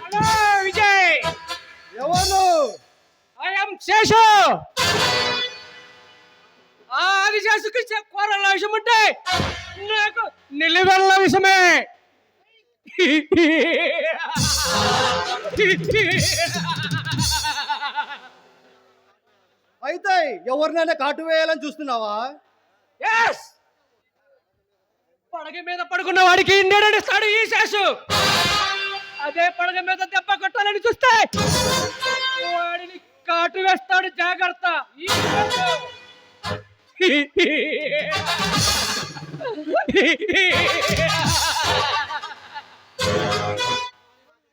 Hello Vijay ఎవరు I'm Seshu ఆ ఆదిశేషుకి చె- కూరల విషయం ఉంటే నాకు నిలువెల్ల విషమే అయితే ఎవరినైనా కాటు వేయాలని చూస్తున్నావా Yes! పడగ మీద పడుకున్న వాడికి ఇండియడిస్తాడు ఈ శేషు అదే పడగ మీద దెబ్బ కొట్టాలని చూస్తే వాడిని కాటు వేస్తాడు జాగ్రత్త.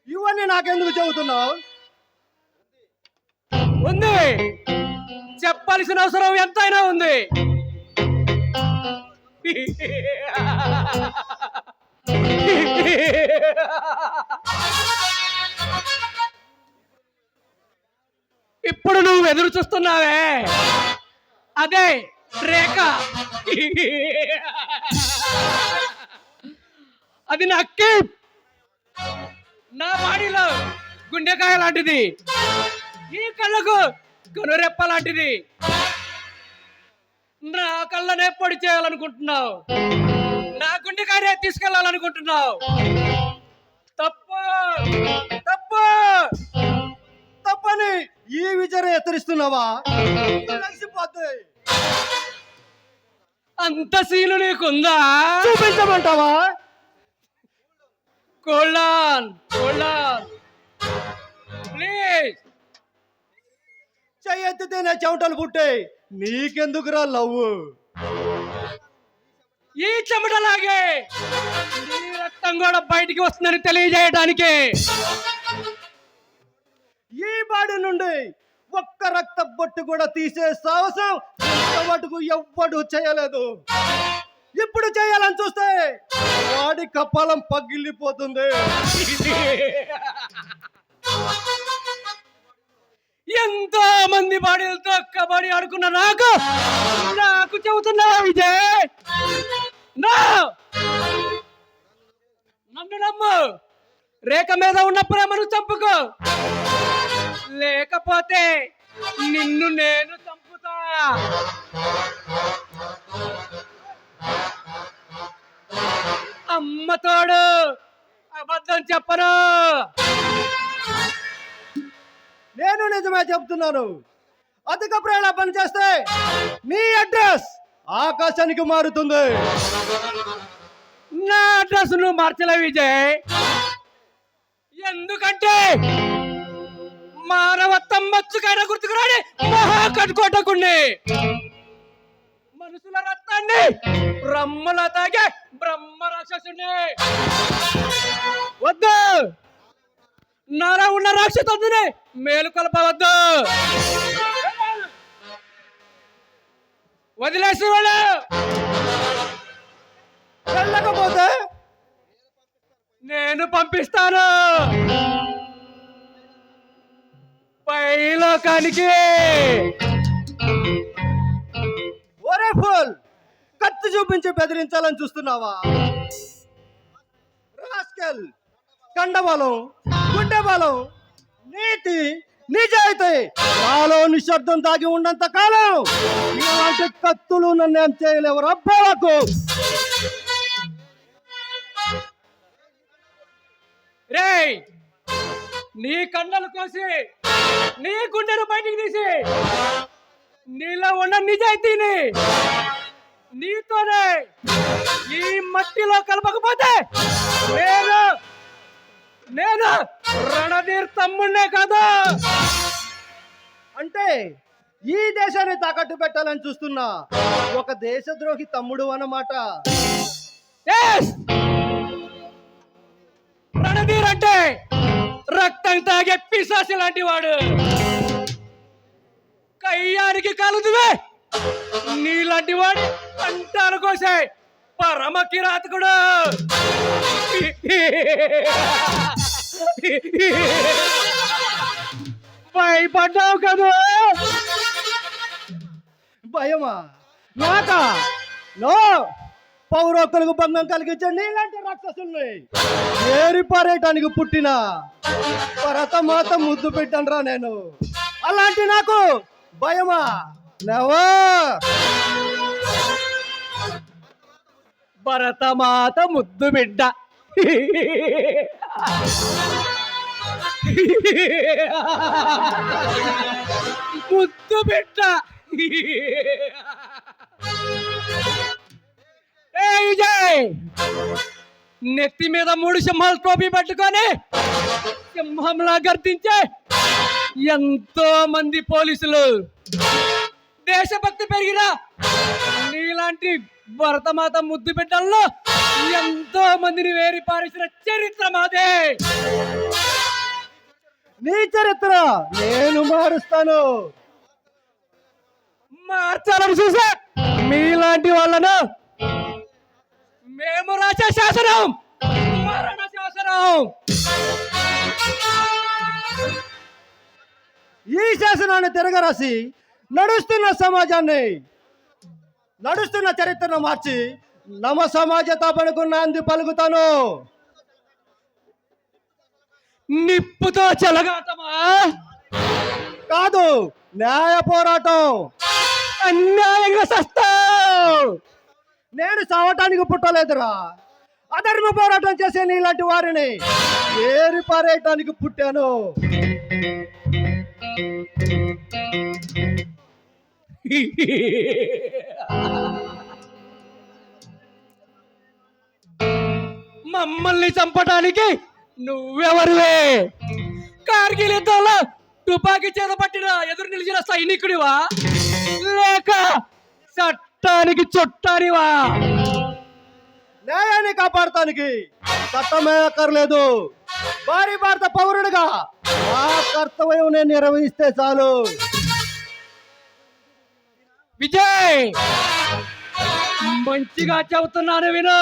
ఇవన్నీ నాకెందుకు చెబుతున్నావు ఉంది. చెప్పాల్సిన అవసరం ఎంతైనా ఉంది. ఇప్పుడు నువ్వు ఎదురు చూస్తున్నావే. అదే రేఖ. అది నా కేప్. నా బాడీలో గుండెకాయ లాంటిది. ఈ కళ్ళకు కనురెప్ప లాంటిది. నా కళ్ళనే పొడి చేయాలనుకుంటున్నావు. నా గుండెకాయనే తీసుకెళ్ళాలనుకుంటున్నావు. తప్పు తప్పు తప్పని ఈ విజయం కలిసిపోద్ది అంత సీను నీకుందా? చూపించమంటావా? కోళ్ళాన్ కోళ్ళాన్ ప్లీజ్. చెయ్యెత్తితేనే చెమటలు పుట్టాయి. నీకెందుకురా లవ్వు ఈ చెమటలాగే నీ రక్తం కూడా బయటికి వస్తుందని తెలియజేయడానికి ఈ బాడీ నుండి ఒక్క రక్త బొట్టు కూడా తీసే సాహసం ఇంతవరకు ఎవ్వడు చేయలేదు. ఇప్పుడు చేయాలని చూస్తే వాడి కపాలం పగిలిపోతుంది. ఎంతో మంది బాడీలతో కబడ్డీ ఆడుకున్న నాకు నాకు చెబుతున్నా విజయ్? నన్ను నమ్ము. రేఖ మీద ఉన్న ప్రేమను చంపుకో. లేకపోతే నిన్ను నేను చంపుతా. అమ్మ తోడు అబద్ధం చెప్పను. నేను నిజమే చెప్తున్నాను. అధిక ప్రేరణ పని చేస్తే నీ అడ్రస్ ఆకాశానికి మారుతుంది. నా అడ్రస్ నువ్వు మార్చలే విజయ్. ఎందుకంటే మానవత్వం మచ్చుకైన గుర్తుకురాని మహా కట్టుకోటకుండి మనుషుల రత్నాన్ని బ్రహ్మల తాగే బ్రహ్మ రాక్షసుని వద్దు. నారా ఉన్న రాక్షసుని మేలు కొలపవద్దు వదిలేసి వాళ్ళు. వెళ్ళకపోతే నేను పంపిస్తాను. పైలోకానికి. ఒరే ఫుల్ కత్తి చూపించి బెదిరించాలని చూస్తున్నావా? రాస్కెల్ కండబలం గుండె బలం నీతి నిజాయితీ. నాలో నిశ్శబ్దం దాగి ఉన్నంత కాలం ఇలాంటి కత్తులు నన్ను ఏం చేయలేవు రబ్బలకు రేయ్ నీ కళ్ళను కోసి నీ గుండెను బయటికి తీసి నీలో ఉన్న నిజాయితీని నీతోనే ఈ మట్టిలో కలపకపోతే నేను నేను రణధీర్ తమ్ముడే కదా! అంటే ఈ దేశాన్ని తాకట్టు పెట్టాలని చూస్తున్నా. ఒక దేశద్రోహి తమ్ముడు అన్నమాట. రణధీర్ అంటే రక్తం తాగే పిశాసి లాంటి వాడు. కయ్యానికి కలుదువే నీలాంటి వాడు అంటారు కోసే పరమ కిరాతకుడు. భయపడ్డావు కదా? భయమా? నాక? లో పౌరోక్తులకు భంగం కలిగించండి ఇలాంటి రాక్షసుల్ని ఏరి పారేయటానికి పుట్టిన భరతమాత ముద్దు పెట్టనరా నేను. అలాంటి నాకు భయమా? నవా? భరతమాత ముద్దు బిడ్డ. ముద్దు బిడ్డ ఏ విజయ్ నెత్తి మీద మూడు సింహాల టోపీ పట్టుకొని సింహంలా గర్తించే ఎంతో మంది పోలీసులు దేశభక్తి పెరిగిన నీలాంటి భరతమాత ముద్దు బిడ్డల్లో ఎంతో మందిని వేరి పారేసిన చరిత్ర మాదే. నీ చరిత్ర నేను మారుస్తాను. మార్చాలని చూసా మీలాంటి వాళ్ళను మేము రాసే శాసనం మరణ శాసనం. ఈ శాసనాన్ని తిరగరాసి నడుస్తున్న సమాజాన్ని నడుస్తున్న చరిత్రను మార్చి నమ సమాజ తాపనకు నాంది పలుకుతాను. నిప్పుతో చెలగాటమా? కాదు న్యాయ పోరాటం. అన్యాయంగా సస్తావు! నేను సావటానికి పుట్టలేదురా. అధర్మ పోరాటం చేసే నీలాంటి వారిని ఏరి పారేయటానికి పుట్టాను. మమ్మల్ని చంపడానికి నువ్వెవరువే? కార్గిల్ యుద్ధంలో తుపాకీ చేత పట్టిన ఎదురు నిలిచిన సైనికుడివా? లేక చట్టానికి చుట్టానివా? న్యాయాన్ని కాపాడటానికి చట్టమే అక్కర్లేదు. భారీ భారత పౌరుడిగా ఆ కర్తవ్యం నేను నిర్వహిస్తే చాలు. విజయ్! మంచిగా చెబుతున్నాను విను!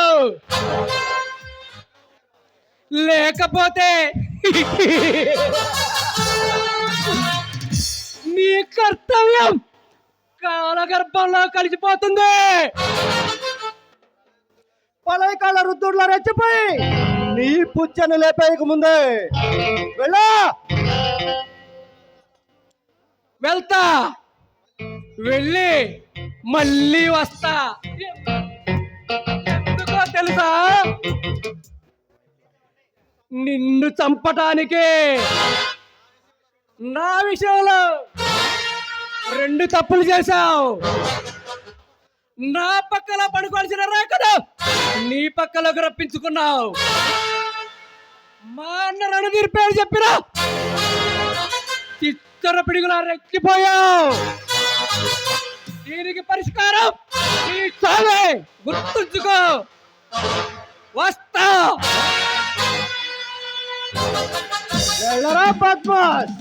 లేకపోతే నీ కర్తవ్యం కాలగర్భంలో కలిసిపోతుంది! పలైకాల రుద్దుడులో రెచ్చిపోయి నీ పుచ్చని లేపేయక ముందే వెళ్ళా! వెళ్తా! వెళ్ళి మళ్ళీ వస్తా. ఎందుకో తెలుసా? నిన్ను చంపటానికే. నా విషయంలో రెండు తప్పులు చేశావు. నా పక్కన పడుకోవాల్సిన కదా నీ పక్కలోకి రప్పించుకున్నావు. మా అన్న రెండు తీర్పేరు చెప్పిన. చిత్తర పిడుగులా రెక్కిపోయావు దీనికి పరిష్కారం నీ చావే గుర్తుంచుకో వస్తా వెళ్ళరా పద్మాస్